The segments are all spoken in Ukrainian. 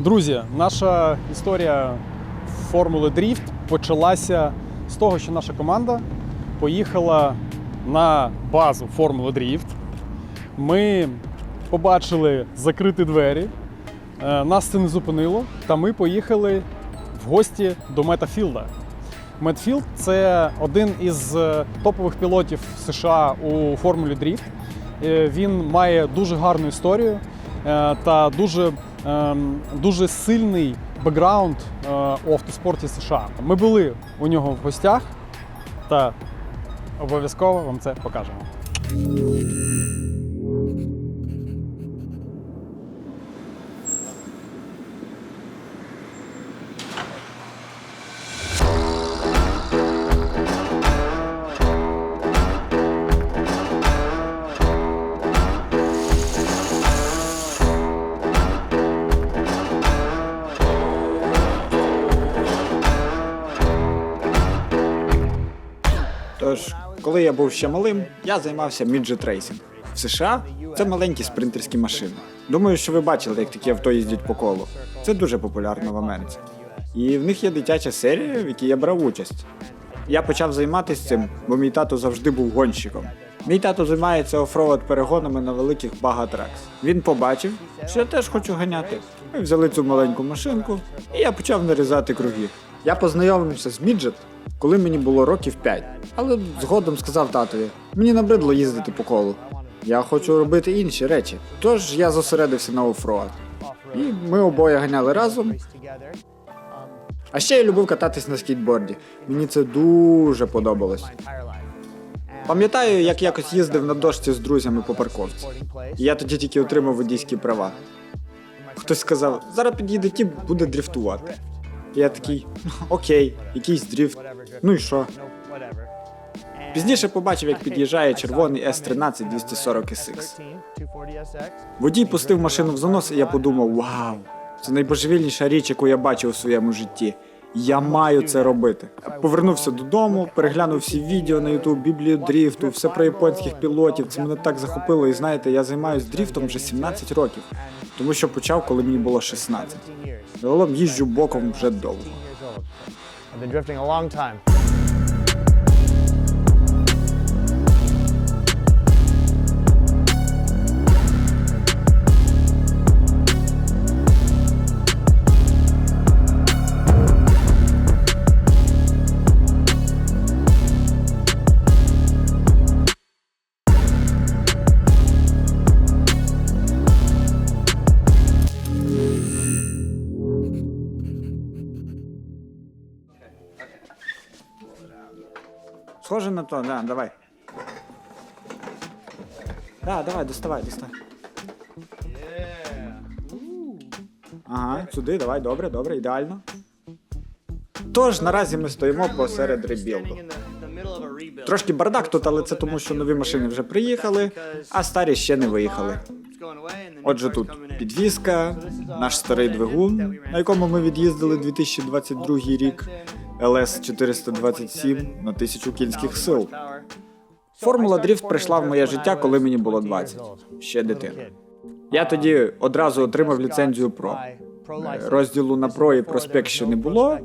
Друзі, наша історія Формули Дріфт почалася з того, що наша команда поїхала на базу Формули Дріфт. Ми побачили закриті двері. Е, Нас це не зупинило, та ми поїхали в гості до Метафілда. Метфілд це один із е, топових пілотів США у Формулі Дріфт. Е, Він має дуже гарну історію та дуже, дуже сильний бекграунд е, у автоспорті США. Ми були у нього в гостях та обов'язково вам це покажемо. Тож, коли я був ще малим, я займався міджет рейсинг. В США це маленькі спринтерські машини. Думаю, що ви бачили, як такі авто їздять по колу. Це дуже популярно в Америці. І в них є дитяча серія, в якій я брав участь. Я почав займатися цим, бо мій тато завжди був гонщиком. Мій тато займається офроуд перегонами на великих багатракс. Він побачив, що я теж хочу ганяти. Ми взяли цю маленьку машинку, і я почав нарізати круги. Я познайомився з міджет, коли мені було років 5. Але згодом сказав татові: мені набридло їздити по колу. Я хочу робити інші речі. Тож я зосередився на офроад. І ми обоє ганяли разом. А ще я любив кататись на скейтборді. Мені це дуже подобалось. Пам'ятаю, як якось їздив на дошці з друзями по парковці. І я тоді тільки отримав водійські права. Хтось сказав, зараз під'їде тіп, буде дрифтувати. Я такий, окей, якийсь дрифт. Ну і що? Пізніше побачив, як під'їжджає червоний S13 240 SX. Водій пустив машину в занос, і я подумав: вау, це найбожевільніша річ, яку я бачив у своєму житті. Я маю це робити. Повернувся додому, переглянув всі відео на YouTube, біблію дріфту, все про японських пілотів. Це мене так захопило. І знаєте, я займаюся дріфтом вже 17 років, тому що почав, коли мені було 16. Загалом їжджу боком вже довго. Схоже на то, да, давай. Да, давай, доставай, доставай. Ага, сюди, давай, добре, добре, ідеально. Тож наразі ми стоїмо посеред ребілду. Трошки бардак тут, але це тому, що нові машини вже приїхали, а старі ще не виїхали. Отже, тут підвізка, наш старий двигун, на якому ми від'їздили 2022 рік, ЛС 427 на тисячу кінських сил. Формула дріфт прийшла в моє життя, коли мені було 20, ще дитина. Я тоді одразу отримав ліцензію Про. Розділу на Про і проспект ще не було.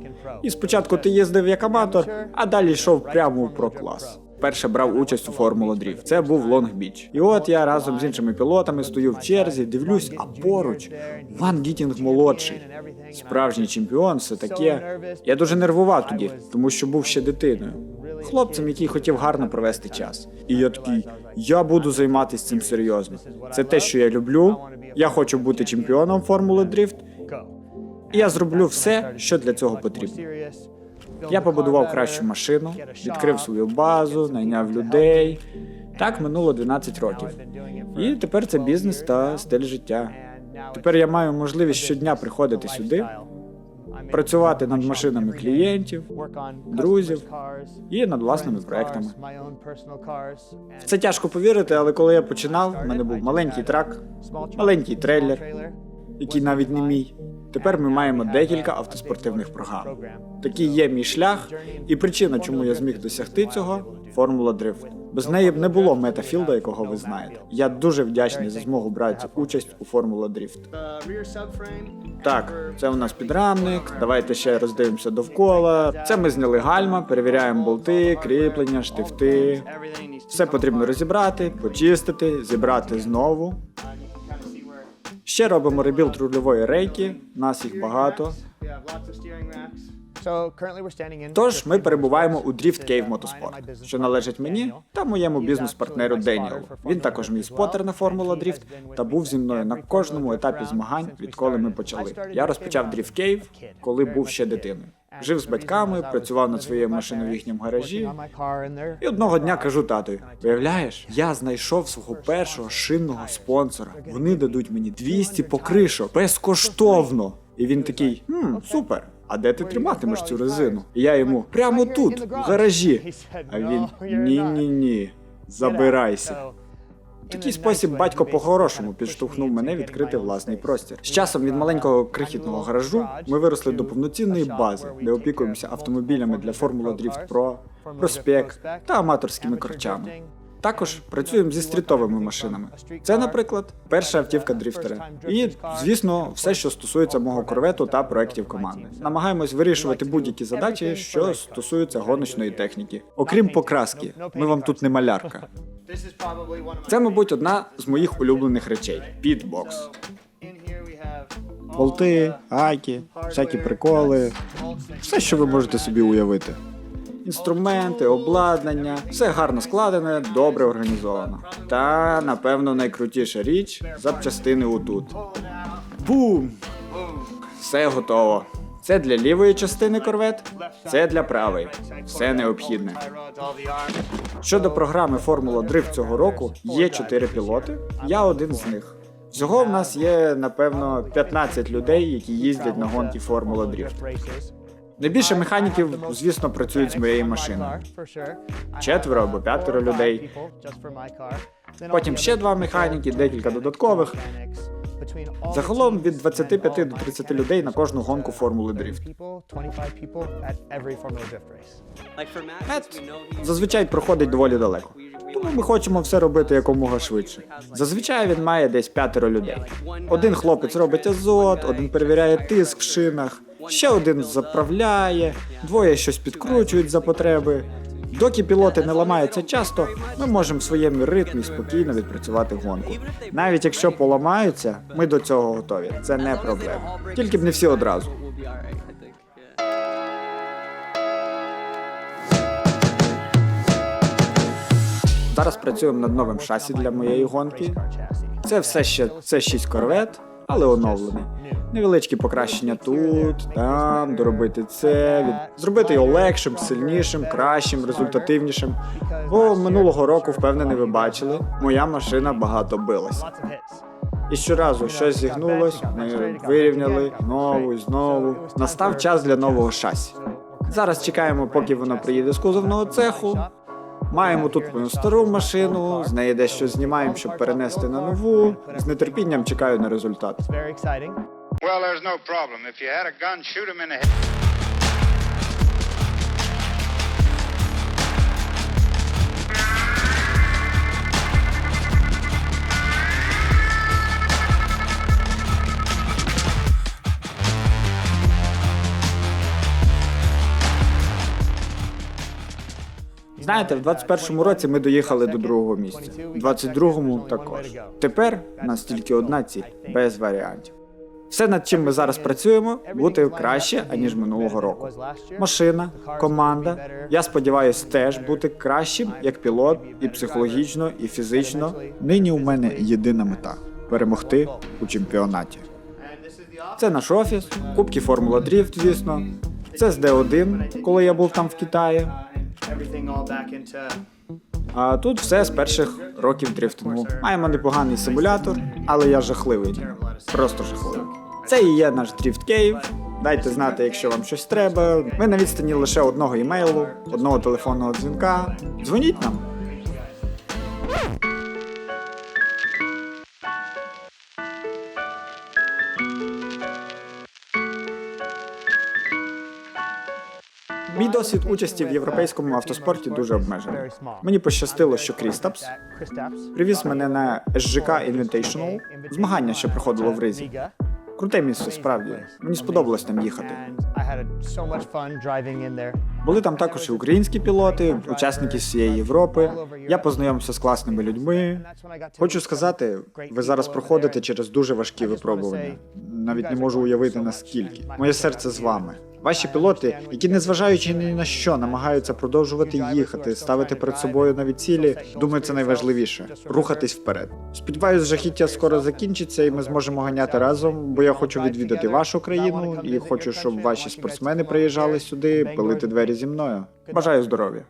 І спочатку ти їздив як аматор, а далі йшов прямо в про клас. Перше брав участь у Формула Дріфт. Це був Лонг Біч. І от я разом з іншими пілотами стою в черзі, дивлюсь, а поруч Ван Гітінг молодший. Справжній чемпіон, все таке. Я дуже нервував тоді, тому що був ще дитиною. Хлопцем, який хотів гарно провести час. І я такий, я буду займатися цим серйозно. Це те, що я люблю. Я хочу бути чемпіоном Формули Дріфт. І я зроблю все, що для цього потрібно. Я побудував кращу машину, відкрив свою базу, найняв людей. Так минуло 12 років. І тепер це бізнес та стиль життя. Тепер я маю можливість щодня приходити сюди, працювати над машинами клієнтів, друзів і над власними проектами. Це тяжко повірити, але коли я починав, в мене був маленький трак, маленький трейлер, який навіть не мій. Тепер ми маємо декілька автоспортивних програм. Такий є мій шлях, і причина, чому я зміг досягти цього Формула Дрифт. Без неї б не було метафілда, якого ви знаєте. Я дуже вдячний за змогу брати участь у Формула Дрифт. Так, це у нас підрамник. Давайте ще роздивимося довкола. Це ми зняли гальма, перевіряємо болти, кріплення, штифти. Все потрібно розібрати, почистити, зібрати знову. Ще робимо ребілд рульової рейки. Нас їх багато. Тож ми перебуваємо у Drift Cave Motorsport, що належить мені та моєму бізнес-партнеру Деніелу. Він також мій спотер на Формула Дріфт та був зі мною на кожному етапі змагань, відколи ми почали. Я розпочав Drift Cave, коли був ще дитиною. Жив з батьками, працював над своєю машиною в їхньому гаражі. І одного дня кажу татові: виявляєш, я знайшов свого першого шинного спонсора. Вони дадуть мені 200 покришок безкоштовно. І він такий: хм, супер. А де ти триматимеш цю резину? І я йому прямо тут, в гаражі. А він ні, ні, ні, забирайся. В такий спосіб батько по-хорошому підштовхнув мене відкрити власний простір. З часом від маленького крихітного гаражу ми виросли до повноцінної бази, де опікуємося автомобілями для Формула Дріфт Pro, проспект та аматорськими корчами. Також працюємо зі стрітовими машинами. Це, наприклад, перша автівка дріфтера. І, звісно, все, що стосується мого корвету та проєктів команди. Намагаємось вирішувати будь-які задачі, що стосуються гоночної техніки. Окрім покраски, ми вам тут не малярка. Це, мабуть, одна з моїх улюблених речей підбокс. Болти, гайки, всякі приколи, все, що ви можете собі уявити. Інструменти, обладнання, все гарно складене, добре організовано. Та, напевно, найкрутіша річ запчастини отут. Бум! Все готово. Це для лівої частини корвет, це для правої. Все необхідне. Щодо програми Формула Дрифт цього року, є чотири пілоти. Я один з них. Всього в нас є, напевно, 15 людей, які їздять на гонки Формула Дрифт. Найбільше механіків, звісно, працюють з моєю машиною. Четверо або п'ятеро людей. Потім ще два механіки, декілька додаткових. Загалом від 25 до 30 людей на кожну гонку Формули Дрифт. Мет зазвичай проходить доволі далеко. Тому ми хочемо все робити якомога швидше. Зазвичай він має десь п'ятеро людей. Один хлопець робить азот, один перевіряє тиск в шинах, ще один заправляє, двоє щось підкручують за потреби. Доки пілоти не ламаються часто, ми можемо в своєму ритмі спокійно відпрацювати гонку. Навіть якщо поламаються, ми до цього готові. Це не проблема. Тільки б не всі одразу. Зараз працюємо над новим шасі для моєї гонки. Це все ще це 6 корвет, але оновлений. Невеличкі покращення тут, там, доробити це, зробити його легшим, сильнішим, кращим, результативнішим. Бо минулого року, впевнений, ви бачили, моя машина багато билася. І щоразу щось зігнулось, ми вирівняли знову і знову. Настав час для нового шасі. Зараз чекаємо, поки воно приїде з кузовного цеху. Маємо тут мою стару машину, з неї дещо знімаємо, щоб перенести на нову. З нетерпінням чекаю на результат. Well, there's no problem. If you had a gun, shoot him in the head. Знаєте, в 21-му році ми доїхали до другого місця, в 22-му також. Тепер у нас тільки одна ціль без варіантів. Все, над чим ми зараз працюємо, бути краще аніж минулого року. Машина, команда. Я сподіваюся, теж бути кращим як пілот, і психологічно, і фізично. Нині у мене єдина мета перемогти у чемпіонаті. Це наш офіс, кубки Формула Дріфт, звісно. Це з Д1, коли я був там в Китаї. А тут все з перших років дрифтингу. Маємо непоганий симулятор, але я жахливий. Просто жахливий. Це і є наш дріфт кейв. Дайте знати, якщо вам щось треба. Ми на відстані лише одного імейлу, одного телефонного дзвінка. Дзвоніть нам. Досвід участі в європейському автоспорті дуже обмежений. Мені пощастило, що Крістапс привіз мене на SGK Invitational, змагання, що проходило в Ризі. Круте місце, справді. Мені сподобалось там їхати. Були там також і українські пілоти, учасники всієї Європи. Я познайомився з класними людьми. Хочу сказати, ви зараз проходите через дуже важкі випробування. Навіть не можу уявити наскільки. Моє серце з вами. Ваші пілоти, які незважаючи ні на що намагаються продовжувати їхати, ставити перед собою нові цілі. Думаю, це найважливіше рухатись вперед. Сподіваюсь, жахіття скоро закінчиться, і ми зможемо ганяти разом. Бо я хочу відвідати вашу країну і хочу, щоб ваші спортсмени приїжджали сюди, пилити двері зі мною. Бажаю здоров'я.